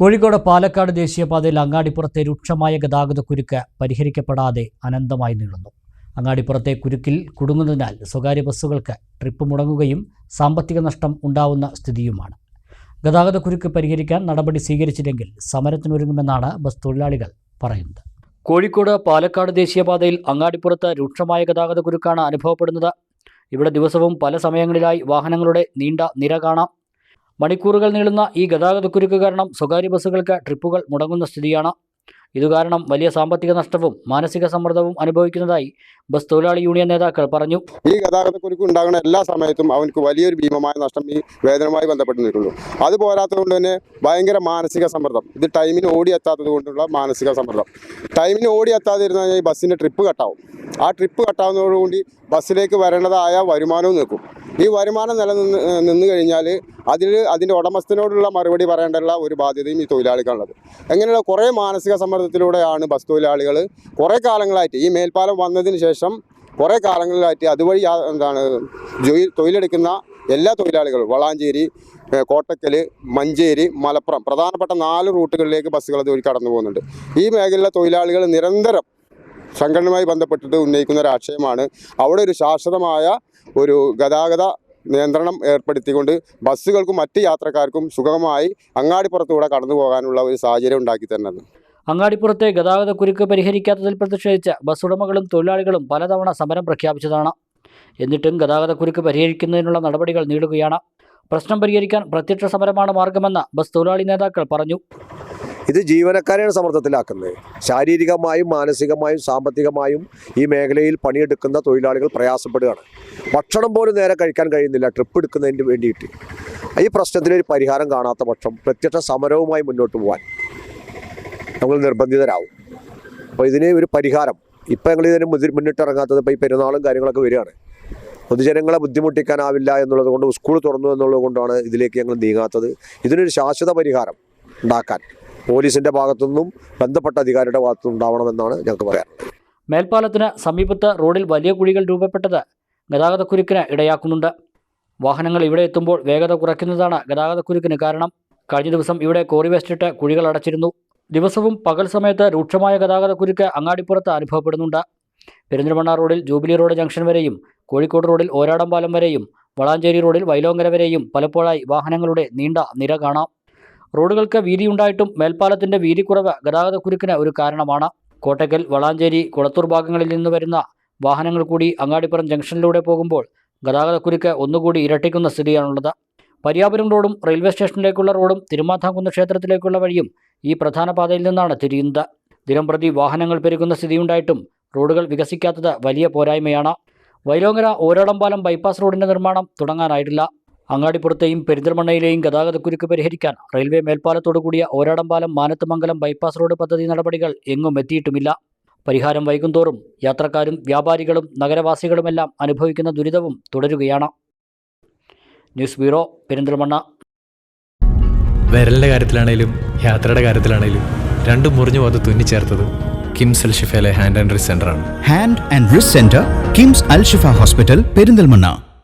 കോഴിക്കോട് പാലക്കാട് ദേശീയപാതയിൽ അങ്ങാടിപ്പുറത്തെ രൂക്ഷമായ ഗതാഗത കുരുക്ക് പരിഹരിക്കപ്പെടാതെ അനന്തമായി നീളുന്നു. അങ്ങാടിപ്പുറത്തെ കുരുക്കിൽ കുടുങ്ങുന്നതിനാൽ സ്വകാര്യ ബസ്സുകൾക്ക് ട്രിപ്പ് മുടങ്ങുകയും സാമ്പത്തിക നഷ്ടം ഉണ്ടാവുന്ന സ്ഥിതിയുമാണ്. ഗതാഗത കുരുക്ക് പരിഹരിക്കാൻ നടപടി സ്വീകരിച്ചില്ലെങ്കിൽ സമരത്തിനൊരുങ്ങുമെന്നാണ് ബസ് തൊഴിലാളികൾ പറയുന്നത്. കോഴിക്കോട് പാലക്കാട് ദേശീയപാതയിൽ അങ്ങാടിപ്പുറത്ത് രൂക്ഷമായ ഗതാഗത കുരുക്കാണ് അനുഭവപ്പെടുന്നത്. ഇവിടെ ദിവസവും പല സമയങ്ങളിലായി വാഹനങ്ങളുടെ നീണ്ട നിര കാണാം. മണിക്കൂറുകൾ നീളുന്ന ഈ ഗതാഗതക്കുരുക്ക് കാരണം സ്വകാര്യ ബസ്സുകൾക്ക് ട്രിപ്പുകൾ മുടങ്ങുന്ന സ്ഥിതിയാണ്. ഇതുകാരണം വലിയ സാമ്പത്തിക നഷ്ടവും മാനസിക സമ്മർദ്ദവും അനുഭവിക്കുന്നതായി ബസ് തൊഴിലാളി യൂണിയൻ നേതാക്കൾ പറഞ്ഞു. ഈ ഗതാഗതക്കുരുക്ക് ഉണ്ടാകുന്ന എല്ലാ സമയത്തും അവനക്ക് വലിയൊരു ഭീമമായ നഷ്ടം ഈ വേതനവുമായി ബന്ധപ്പെട്ട് നിൽക്കുന്നു അത് പോരാത്തത് കൊണ്ട് തന്നെ ഭയങ്കര മാനസിക സമ്മർദ്ദം. ഇത് ടൈമിന് ഓടി എത്താത്തത് കൊണ്ടുള്ള മാനസിക സമ്മർദ്ദം. ടൈമിന് ഓടി എത്താതിരുന്ന ഈ ബസ്സിന്റെ ട്രിപ്പ് കട്ടാവും. ആ ട്രിപ്പ് കട്ടാവുന്നതോടുകൂടി ബസ്സിലേക്ക് വരേണ്ടതായ വരുമാനവും നിൽക്കും. ഈ വരുമാനം നിലനിന്ന് നിന്ന് കഴിഞ്ഞാൽ അതിൽ അതിന്റെ ഉടമസ്ഥനോടുള്ള മറുപടി പറയേണ്ടുള്ള ഒരു ബാധ്യതയും ഈ തൊഴിലാളിക്കുള്ളത് അങ്ങനെയുള്ള കുറേ മാനസിക സമ്മർദ്ദത്തിലൂടെയാണ് ബസ് തൊഴിലാളികൾ കുറേ കാലങ്ങളായിട്ട് ഈ മേൽപ്പാലം വന്നതിന് ശേഷം കുറേ കാലങ്ങളിലായിട്ട് അതുവഴി എന്താണ് തൊഴിലെടുക്കുന്ന എല്ലാ തൊഴിലാളികളും വളാഞ്ചേരി കോട്ടക്കൽ മഞ്ചേരി മലപ്പുറം പ്രധാനപ്പെട്ട നാല് റൂട്ടുകളിലേക്ക് ബസ്സുകൾ അതുവഴി കടന്നു പോകുന്നുണ്ട് ഈ മേഖലയിലെ തൊഴിലാളികൾ നിരന്തരം സംഘടനയുമായി ബന്ധപ്പെട്ടിട്ട് ഉന്നയിക്കുന്ന ഒരു ആശയമാണ്. അവിടെ ഒരു ശാശ്വതമായ ഒരു ഗതാഗത നിയന്ത്രണം ഏർപ്പെടുത്തിക്കൊണ്ട് ബസ്സുകൾക്കും മറ്റ് യാത്രക്കാർക്കും സുഗമമായി അങ്ങാടിപ്പുറത്തൂടെ കടന്നു പോകാനുള്ള ഒരു സാഹചര്യം ഉണ്ടാക്കി തരുന്നത് അങ്ങാടിപ്പുറത്തെ ഗതാഗതക്കുരുക്ക് പരിഹരിക്കാത്തതിൽ പ്രതിഷേധിച്ച ബസ് ഉടമകളും തൊഴിലാളികളും പലതവണ സമരം പ്രഖ്യാപിച്ചതാണ്. എന്നിട്ടും ഗതാഗത ഗതാഗതക്കുരുക്ക് പരിഹരിക്കുന്നതിനുള്ള നടപടികൾ നീളുകയാണ്. പ്രശ്നം പരിഹരിക്കാൻ പ്രത്യക്ഷ സമരമാണ് മാർഗമെന്ന് ബസ് തൊഴിലാളി നേതാക്കൾ പറഞ്ഞു. ഇത് ജീവനക്കാരെയാണ് സമ്മർദ്ദത്തിലാക്കുന്നത്. ശാരീരികമായും മാനസികമായും സാമ്പത്തികമായും ഈ മേഖലയിൽ പണിയെടുക്കുന്ന തൊഴിലാളികൾ പ്രയാസപ്പെടുകയാണ്. ഭക്ഷണം പോലും നേരെ കഴിക്കാൻ കഴിയുന്നില്ല ട്രിപ്പ് എടുക്കുന്നതിന് വേണ്ടിയിട്ട്. ഈ പ്രശ്നത്തിനൊരു പരിഹാരം കാണാത്ത പക്ഷം പ്രത്യക്ഷ സമരവുമായി മുന്നോട്ട് പോകാൻ നമ്മൾ നിർബന്ധിതരാകും അപ്പോൾ ഇതിന് ഒരു പരിഹാരം. ഇപ്പം ഞങ്ങൾ ഇതിന് മുന്നിട്ടിറങ്ങാത്തത് ഇപ്പോൾ ഈ പെരുന്നാളും കാര്യങ്ങളൊക്കെ വരികയാണ്. പൊതുജനങ്ങളെ ബുദ്ധിമുട്ടിക്കാനാവില്ല എന്നുള്ളത് കൊണ്ട് സ്കൂൾ തുറന്നു എന്നുള്ളത് കൊണ്ടാണ് ഇതിലേക്ക് ഞങ്ങൾ നീങ്ങാത്തത്. ഇതിനൊരു ശാശ്വത പരിഹാരം ഉണ്ടാക്കാൻ. പോലീസിന്റെ ഭാഗത്തുനിന്നും ബന്ധപ്പെട്ട അധികാരിയുടെ ഭാഗത്തുനിന്നും ഉണ്ടാവണമെന്നാണ് ഞങ്ങൾക്ക് പറയാൻ മേൽപ്പാലത്തിന് സമീപത്ത് റോഡിൽ വലിയ കുഴികൾ രൂപപ്പെട്ടത് ഗതാഗതക്കുരുക്കിന് ഇടയാക്കുന്നുണ്ട്. വാഹനങ്ങൾ ഇവിടെ എത്തുമ്പോൾ വേഗത കുറയ്ക്കുന്നതാണ് ഗതാഗതക്കുരുക്കിന് കാരണം. കഴിഞ്ഞ ദിവസം ഇവിടെ കോറി വേസ്റ്റിട്ട് കുഴികൾ അടച്ചിരുന്നു. ദിവസവും പകൽ സമയത്ത് രൂക്ഷമായ ഗതാഗതക്കുരുക്ക് അങ്ങാടിപ്പുറത്ത് അനുഭവപ്പെടുന്നുണ്ട്. പെരിന്തൽമണ്ണ റോഡിൽ ജൂബിലി റോഡ് ജംഗ്ഷൻ വരെയും കോഴിക്കോട് റോഡിൽ ഓരാടം പാലം വരെയും വളാഞ്ചേരി റോഡിൽ വൈലോങ്കര വരെയും പലപ്പോഴായി വാഹനങ്ങളുടെ നീണ്ട നിര കാണാം. റോഡുകൾക്ക് വീതിയുണ്ടായിട്ടും മേൽപ്പാലത്തിന്റെ വീതിക്കുറവ് ഗതാഗതക്കുരുക്കിന് ഒരു കാരണമാണ്. കോട്ടക്കൽ വളാഞ്ചേരി കുളത്തൂർ ഭാഗങ്ങളിൽ നിന്ന് വരുന്ന വാഹനങ്ങൾ കൂടി അങ്ങാടിപ്പുറം ജംഗ്ഷനിലൂടെ പോകുമ്പോൾ ഗതാഗതക്കുരുക്ക് ഒന്നുകൂടി ഇരട്ടിക്കുന്ന സ്ഥിതിയാണുള്ളത്. പരിയാപുരം റോഡും റെയിൽവേ സ്റ്റേഷനിലേക്കുള്ള റോഡും തിരുമാധാംകുന്ന് ക്ഷേത്രത്തിലേക്കുള്ള വഴിയും ഈ പ്രധാന പാതയിൽ നിന്നാണ് തിരിയുന്നത്. ദിനംപ്രതി വാഹനങ്ങൾ പെരുകുന്ന സ്ഥിതിയുണ്ടായിട്ടും റോഡുകൾ വികസിക്കാത്തത് വലിയ പോരായ്മയാണ്. വൈലോങ്ങര ഓരാടംപാലം ബൈപ്പാസ് റോഡിന്റെ നിർമ്മാണം തുടങ്ങാനായിട്ടില്ല. അങ്ങാടിപ്പുറത്തെയും പെരിന്തൽമണ്ണയിലെയും ഗതാഗതക്കുരുക്ക് പരിഹരിക്കാൻ റെയിൽവേ മേൽപ്പാലത്തോടു കൂടിയ ഓരാടംപാലം മാനത്തുമംഗലം ബൈപ്പാസ് റോഡ് പദ്ധതി നടപടികൾ എങ്ങും എത്തിയിട്ടുമില്ല. പരിഹാരം വൈകുന്തോറും യാത്രക്കാരും വ്യാപാരികളും നഗരവാസികളുമെല്ലാം അനുഭവിക്കുന്ന ദുരിതവും തുടരുകയാണ്. News bureau Perinthalmanna. വിരലിന്റെ കാര്യത്തിലാണേലും യാത്രയുടെ കാര്യത്തിലാണേലും രണ്ടും മുറിഞ്ഞു പോകാതെ തുന്നിച്ചേർത്തത് കിംസ് അൽ ഷിഫയിലെ hand and wrist സെന്ററാണ് hand and wrist centre KIMS Al Shifa hospital Perinthalmanna.